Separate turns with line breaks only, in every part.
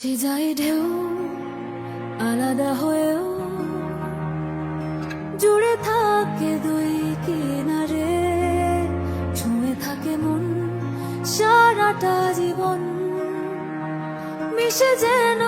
সে ঢেউ, আলাদা হয়েও জুড়ে থাকে দুই কিনারে, ছুঁয়ে থাকে মন, সারাটা জীবন মিশে যেন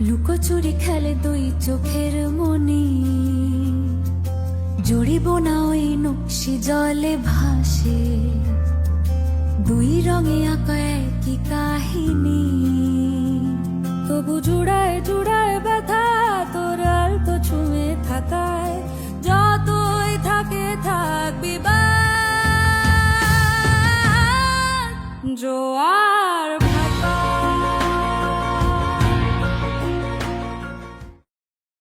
লুকোচুরি খেলে দুই চোখের মনি। জড়িব না ওই নকশি জলে ভাসে। দুই রঙে আঁকা একই কাহিনী। তবু জুড়ায় জুড়ায় ব্যথা, তোর তো ছুঁয়ে থাকায়। যতই থাকে থাকবি জোয়া